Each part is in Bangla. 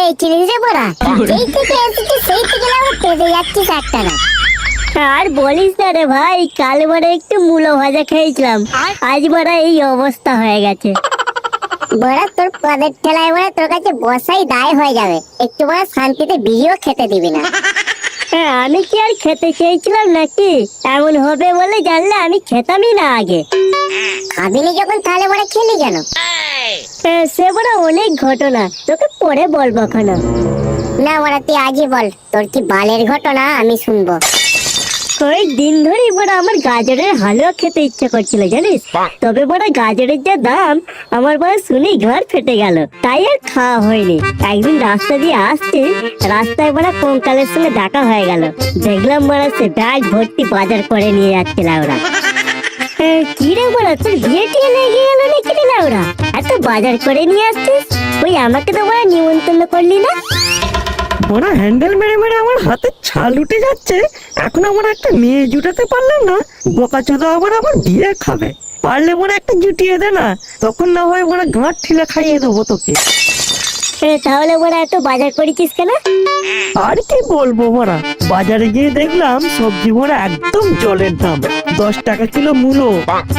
খেয়েছিলিস রে বড়া যেই থেকে এসেছি সেই থেকে পেতে যাচ্ছিস একটা না। আর বলিস না রে ভাই কাল বড় একটু মূলো ভাজা খেয়েছিলাম। আজ বড় এই অবস্থা হয়ে গেছে। বড়া তোর পদের ঠেলায় বড়া তোর কাছে বসাই দায় হয়ে যাবে। একটু বড়া শান্তিতে বিড়িও খেতে দিবি না। হ্যাঁ আমি কি আর খেতে চেয়েছিলাম নাকি? এমন হবে বলে জানলে আমি খেতামই না আগে। খাবিনি যখন তাহলে বড়া খেলি কেন? সে বড় অনেক ঘটনা। তোকে পরে বলব খানা না বড়া তুই আজই বল। তোর কি বালের ঘটনা? আমি শুনব। কয়েক দিন ধরেই বড় আমার গাজরের হালুয়া খেতে ইচ্ছে করছিল জানিস? তবে বড় গাজরের যা দাম আমার বড় শুনেই ঘর ফেটে গেল। তাই আর খাওয়া হয়নি। একদিন রাস্তা দিয়ে আসছে রাস্তায় বড় কঙ্কালের সঙ্গে দেখা হয়ে গেল। দেখলাম বড় সে ব্যাগ ভর্তি বাজার করে নিয়ে যাচ্ছিল ওরা। কি লাউরা? এত বাজার করে নিয়ে ওই আমাকে না? ওরা হ্যান্ডেল মেরে মেরে আমার হাতে ছাল উঠে যাচ্ছে। এখন একটা মেয়ে জুটাতে পারলাম না। বোকা আবার বিয়ে খাবে। পারলে মনে একটা জুটিয়ে দে না। তখন না হয় ওরা গাঁট ঠিলে খাইয়ে দেবো তোকে। তাহলে বড় এত বাজার করেছিস কেন? আর কি বলব ওরা বাজারে গিয়ে দেখলাম সবজি একদম জলের দাম। দশ টাকা কিলো মূলো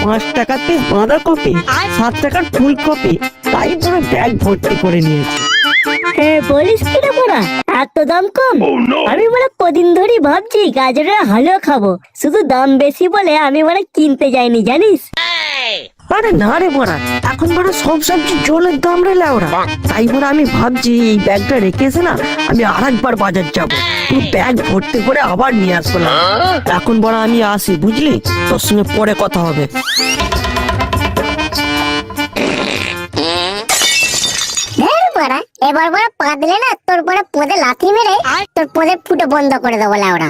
পাঁচ টাকাতে বাঁধাকপি সাত টাকার ফুলকপি তাই পুরো ব্যাগ ভর্তি করে নিয়েছি। এ, বলিস কি রে বড়া এত দাম কম? আমি মানে কদিন ধরেই ভাবছি গাজরের হালুয়া খাব শুধু দাম বেশি বলে আমি মানে কিনতে যাইনি জানিস? আরে না রে বড়া এখন বড় সব সবজি জলের দাম রে লাউরা তাই বড় আমি ভাবছি এই ব্যাগটা রেখে এসে না আমি আর একবার বাজার যাব। পুরো ব্যাগ ভর্তি করে আবার নিয়ে আসব না। এখন বড় আমি আসি বুঝলি? তোর সঙ্গে পরে কথা হবে। বড়া এবার বড়া পা দিলে না তোর বড়া পদে লাথি মেরে তোর পদের ফুটো বন্ধ করে দেবো লাউড়া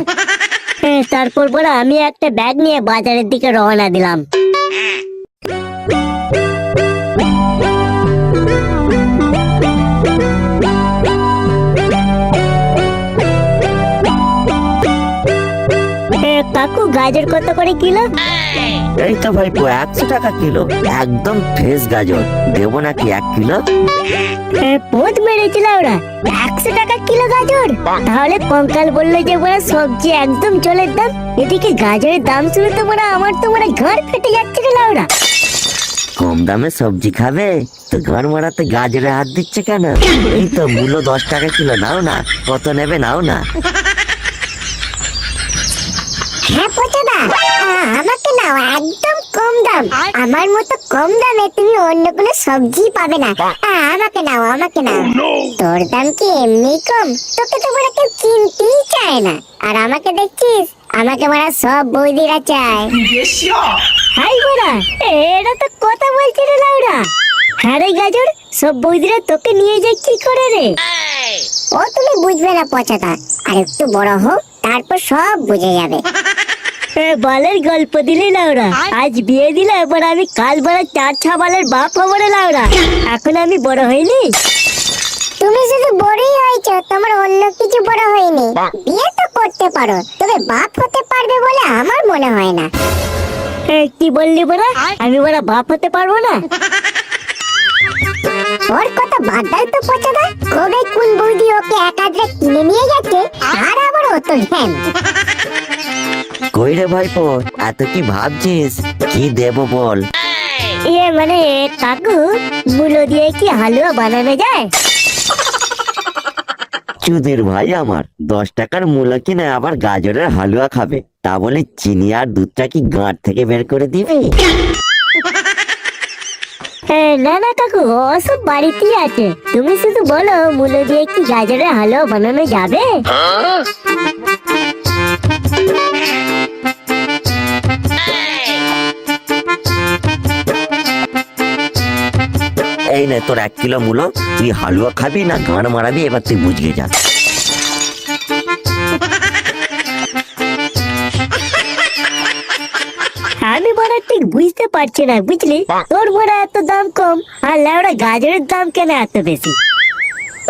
তারপর বড় আমি একটা ব্যাগ নিয়ে বাজারের দিকে রওনা দিলাম। গাজর কত করে কিলো? এই তো ভাইপো একশো টাকা কিলো। একদম ফ্রেশ গাজর। দেবো নাকি এক কিলো? পোদ মেরেছিল ওরা। একশো টাকা কিলো গাজর? তাহলে কঙ্কাল বলল যে ওরা সবজি একদম চলের দাম। এদিকে গাজরের দাম শুনে তো ওরা আমার তো ওরা ঘর ফেটে যাচ্ছে রে লাউরা কম দামে সবজি খাবে? তো ঘর মারাতে গাজরে হাত দিচ্ছে কেন? এই তো মূল্য দশ টাকা কিলো নাও না। কত নেবে নাও না। হ্যাঁ পচা আমাকে নাও একদম কম দাম। আমার মতো কম দামে তুমি অন্য কোনো সবজি পাবে না। আমাকে নাও আমাকে নাও। তোর দাম কি এমনি কম? তোকে তো বড় কেউ কিনতেই চায় না। আর আমাকে দেখছিস? আমাকে বড় সব বৌদিরা চায়। হাই গোরা এটা তো কথা বলছে রে লাউরা। হ্যাঁ রে গাজর সব বৌদিরা তোকে নিয়ে যায় কি করে রে? ও তুমি বুঝবে না পচাটা। আর একটু বড় হোক তারপর সব বুঝে যাবে। বালের গল্প দিলি লাউরা। আজ বিয়ে দিলে এবার আমি কাল বড় চার ছ বালের বাপ হব রে লাউরা। এখন আমি বড় হইনি? তুমি শুধু বড়ই হয়েছো তোমার অন্য কিছু বড় হয়নি। বিয়ে তো করতে পারো তবে বাপ হতে পারবে বলে আমার মনে হয় না। কি বললি বড়া? আমি বড় বাপ হতে পারব না? ওর কথা বাদ দাও তো পচাদা। কবে কোন বৌদি ওকে একাদ্রে কিনে নিয়ে যাচ্ছে আর আবার ও তো ধ্যান। কই রে ভাইপো এত কি ভাবছিস? কি দেবো বল? ইয়ে মানে কাকু মুলো দিয়ে কি হালুয়া বানানো যায়? চুদির ভাই আমার দশ টাকার মূল্য কিনে আবার গাজরের হালুয়া খাবে। তা বলে চিনি আর দুধটা কি গাঁট থেকে বের করে দিবি? এ, না না কাকু ওসব বাড়িতেই আছে। তুমি শুধু বলো মূলো দিয়ে কি গাজরের হালুয়া বানানো যাবে? এই নে তোর এক কিলো মূলো তুই হালুয়া খাবি না গান মারাবি এবার তুই বুঝিয়ে যা। আমি বড় ঠিক বুঝতে পারছি না বুঝলি? তোর বড় এত দাম কম আর লেওড়া গাজরের দাম কেন এত বেশি?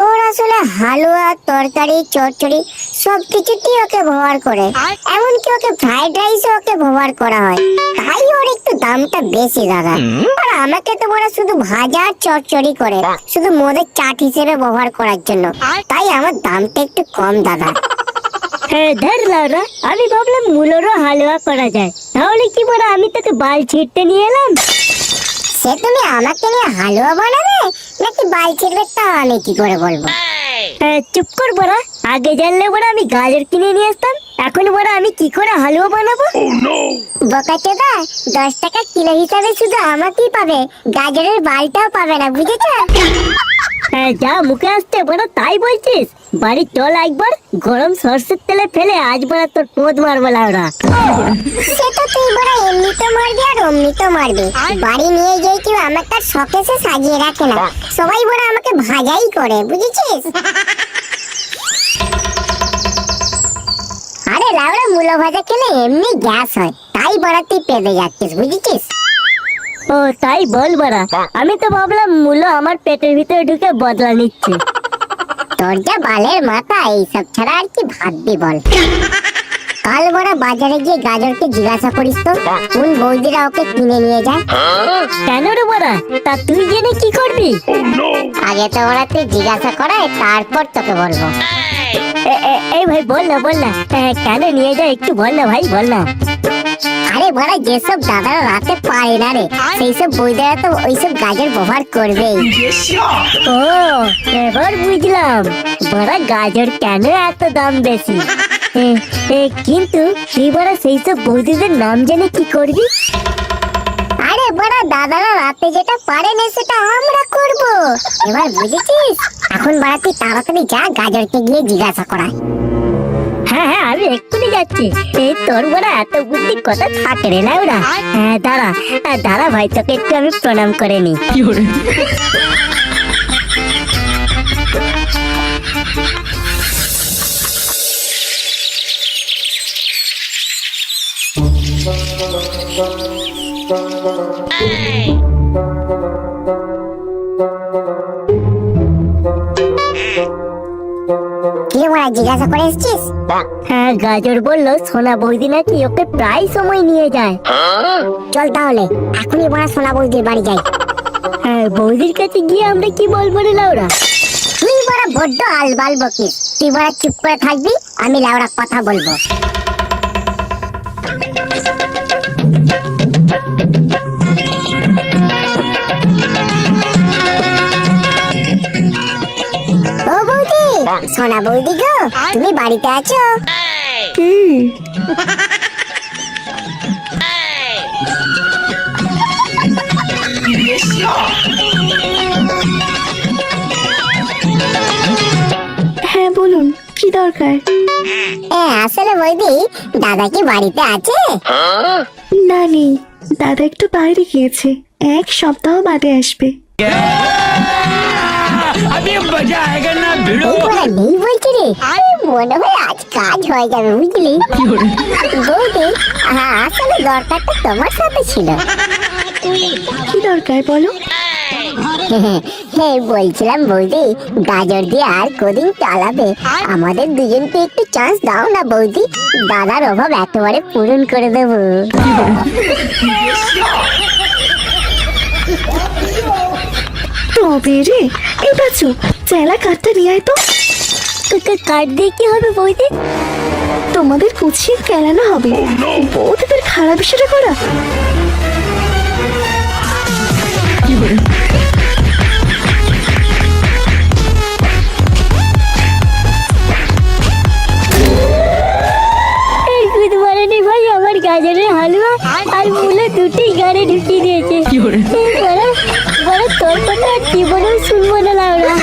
ওর আসলে হালুয়া তরকারি চচ্চড়ি সব কিছুতেই ওকে ব্যবহার করে। এমনকি ওকে ফ্রাইড রাইসে ওকে ব্যবহার করা হয়। তাই ওর একটু দামটা বেশি দাদা। আর আমাকে তো ওরা শুধু ভাজা আর চচ্চড়ি করে শুধু মদের চাট হিসেবে ব্যবহার করার জন্য। তাই আমার দামটা একটু কম দাদা। হ্যাঁ ধর লাউরা আমি ভাবলাম মুলোরও হালুয়া করা যায়। তাহলে কি বড় আমি তোকে বাল ছিটতে নিয়ে এলাম? সে তুমি আমাকে নিয়ে হালুয়া বানাবে? নাকি বাল ছিড়বে তা আমি কি করে বলব? চুপ কর বড়া। আগে জানলে বড় আমি গাজর কিনে নিয়ে আসতাম। এখন বড় আমি কি করে হালুয়া বানাবো? বোকাচোদা দশ টাকা কিলো হিসাবে শুধু আমাকেই পাবে। গাজরের বালটাও পাবে না বুঝেছ? হ্যাঁ যা মুখে আসতে বড় তাই বলছিস? বাড়ি চল একবার গরম সর্ষের তেলে ফেলে আজ বড় তোর পোদ মারবো লাউরা। সে তো তুই বড় এমনিতে মারবি আর অমনিতে মারবি। বাড়ি নিয়ে গিয়ে কেউ আমাকে তার শখেসে সাজিয়ে রাখে না। সবাই বড় আমাকে ভাজাই করে, বুঝেছিস? আরে লাউড়া মূলো ভাজা খেলে এমনি গ্যাস হয়। তাই বড় তুই পেদে যাচ্ছিস, বুঝেছিস? ও তাই বল বড়া। আমি তো ভাবলাম মূল্য আমার পেটের ভিতরে ঢুকে বদলা নিচ্ছে। তোর যা বালের মাথা এইসব ছাড়া আর কি ভাববি বল? কাল বড়া বাজারে গিয়ে গাজরকে জিজ্ঞাসা করিস তো কোন বৌদিরা ওকে কিনে নিয়ে যায়? কেন রে বড়া? তা তুই জেনে কি করবি? আগে তো ওরা তুই জিজ্ঞাসা করায় তারপর তোকে বলব। এই ভাই বল না বল না। হ্যাঁ, কেন নিয়ে যায় একটু বল না ভাই বল না। যেসব দাদারা রাতে পারে না রে তো ওইসব গাজর ব্যবহার করবেই। ও, এবার বুঝলাম গাজর কেন এত দাম বেশি? কিন্তু তুই বড় সেই সব বৌদিদের নাম জেনে কি করবি? আরে বড়া দাদারা রাতে যেটা পারে না সেটা আমরা করব। এবার বুঝেছিস? এখন বড়া তুই তাড়াতাড়ি যা গাজরকে গিয়ে জিজ্ঞাসা করা হ্যাঁ হ্যাঁ আমি এক্ষুনি যাচ্ছি। এই তোর বড় এত বুদ্ধি কথা থাকে রে না ওরা। হ্যাঁ দাঁড়া। দাঁড়া ভাই তোকে একটু আমি প্রণাম করে নি কি রে বড়া জিজ্ঞাসা করে এসছিস? হ্যাঁ গাজর বলল সোনা বৌদি নাকি ওকে প্রায় সময় নিয়ে যায়। চল তাহলে এখনই বড়া সোনা বৌদির বাড়ি যাই। হ্যাঁ বৌদির কাছে গিয়ে আমরা কি বলব রে লাউরা? তুই বড় বড্ড আলবাল বকিস। তুই বড় চুপ করে থাকবি আমি লাউড়া কথা বলব। সোনা বৌদি গো তুমি বাড়িতে আছো? হ্যাঁ বলুন কি দরকার? এ আসলে বৌদি দাদা কি বাড়িতে আছে? না নেই দাদা একটু বাইরে গিয়েছে এক সপ্তাহ বাদে আসবে। এই বড়া নেই বলছি রে। মনে হয় আজ কাজ হয়ে যাবে বুঝলি? বৌদি হ্যাঁ আসলে দরকারটা তোমার সাথে ছিল। কি দরকার বলো? হ্যাঁ বলছিলাম বৌদি গাজর দিয়ে আর কদিন চালাবে। আমাদের দুজনকে একটু চান্স দাও না বৌদি। দাদার অভাব একেবারে পূরণ করে দেবো। তবে রে? এই বাচু চেলা কাঠটা নিয়ে আয় তো। তোকে কার্ড দিয়ে কি হবে বৌদি? তোমাদের কুচিয়ে কেলানো হবে। বৌদিদের খারাপ বিষয়টা করা। ভাই আমার গাজরের হালুয়া আর মূলো দুটি গাড়ি ঢুকিয়ে দিয়েছে। জীবনেও শুনব না লাউরা।